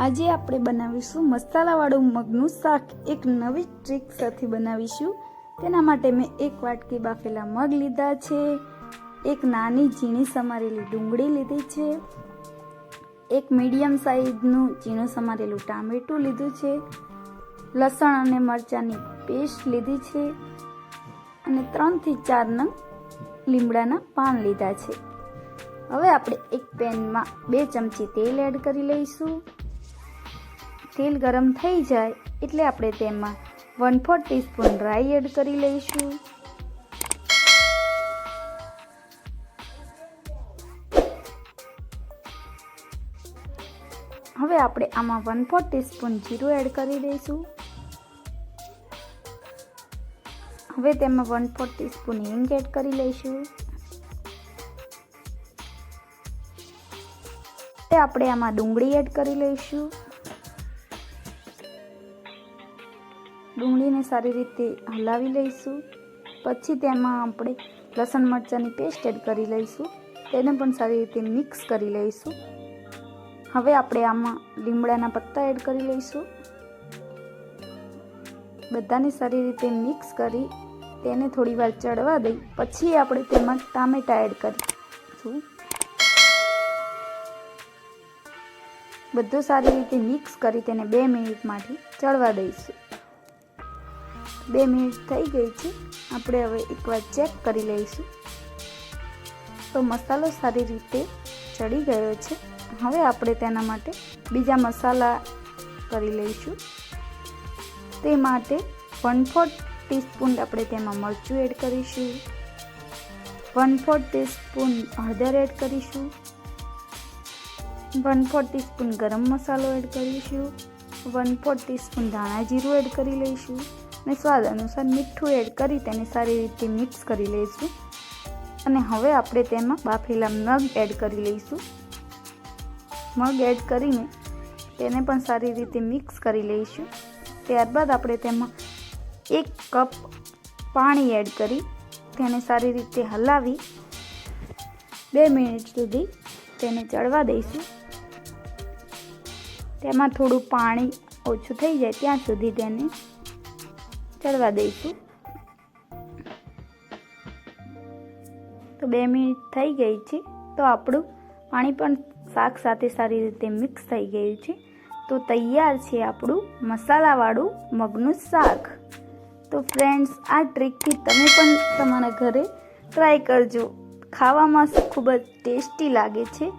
આજે આપણે બનાવીશું મસાલાવાળું મગનું શાક. એક નવી ટ્રીક સાથે બનાવીશું. તેના માટે મેં એક વાટકી બાફેલા મગ લીધા છે. એક નાની ઝીણી સમારેલી ડુંગળી લીધી છે. એક મીડિયમ સાઈઝનું ઝીણું સમારેલું ટામેટું લીધું છે. લસણ અને મરચાંની પેસ્ટ લીધી છે. અને ત્રણથી ચાર નંગ લીમડાના પાન લીધા છે. હવે આપણે એક પેનમાં બે ચમચી તેલ એડ કરી લઈશું. તેલ ગરમ થઈ જાય એટલે આપણે તેમાં વન ફોર્થ ટીસ્પૂન રાઈ એડ કરી લઈશું. હવે આપણે આમાં વન ફોર્થ ટીસ્પૂન જીરું એડ કરી દઈશું. હવે તેમાં વન ફોર્થ ટીસ્પૂન હિંગ એડ કરી લઈશું. આપણે આમાં ડુંગળી એડ કરી લઈશું. ડુંગળીને સારી રીતે હલાવી લઈશું. પછી તેમાં આપણે લસણ મરચાંની પેસ્ટ એડ કરી લઈશું. તેને પણ સારી રીતે મિક્સ કરી લઈશું. હવે આપણે આમાં લીમડાના પત્તા એડ કરી લઈશું. બધાને સારી રીતે મિક્સ કરી તેને થોડી વાર ચડવા દઈ. પછી આપણે તેમાં ટામેટા એડ કરીશું. બધું સારી રીતે મિક્સ કરી તેને બે મિનિટ માટે ચડવા દઈશું. બે મિનિટ થઈ ગઈ છે. આપણે હવે એકવાર ચેક કરી લઈશું. તો મસાલો સારી રીતે ચડી ગયો છે. હવે આપણે તેના માટે બીજા મસાલા કરી લઈશું. તે માટે વન ફોર્થ ટીસ્પૂન આપણે તેમાં મરચું એડ કરીશું. વન ફોર્થ ટીસ્પૂન હળદર એડ કરીશું. વન ફોર્થ ટીસ્પૂન ગરમ મસાલો એડ કરીશું. વન ફોર્થ ટીસ્પૂન ધાણા જીરું એડ કરી લઈશું. અને સ્વાદ અનુસાર મીઠું એડ કરી તેને સારી રીતે મિક્સ કરી લઈશું. અને હવે આપણે તેમાં બાફેલા મગ એડ કરી લઈશું. મગ એડ કરીને તેને પણ સારી રીતે મિક્સ કરી લઈશું. ત્યારબાદ આપણે તેમાં એક કપ પાણી એડ કરી તેને સારી રીતે હલાવી બે મિનિટ સુધી તેને ચડવા દઈશું. તેમાં થોડું પાણી ઓછું થઈ જાય ત્યાં સુધી તેને ચડવા દઈશું. તો બે મિનિટ થઈ ગઈ છે. તો આપણું પાણી પણ શાક સાથે સારી રીતે મિક્સ થઈ ગયું છે. તો તૈયાર છે આપણું મસાલાવાળું મગનું શાક. તો ફ્રેન્ડ્સ, આ ટ્રીકથી તમે પણ તમારા ઘરે ટ્રાય કરજો. ખાવામાં ખૂબ જ ટેસ્ટી લાગે છે.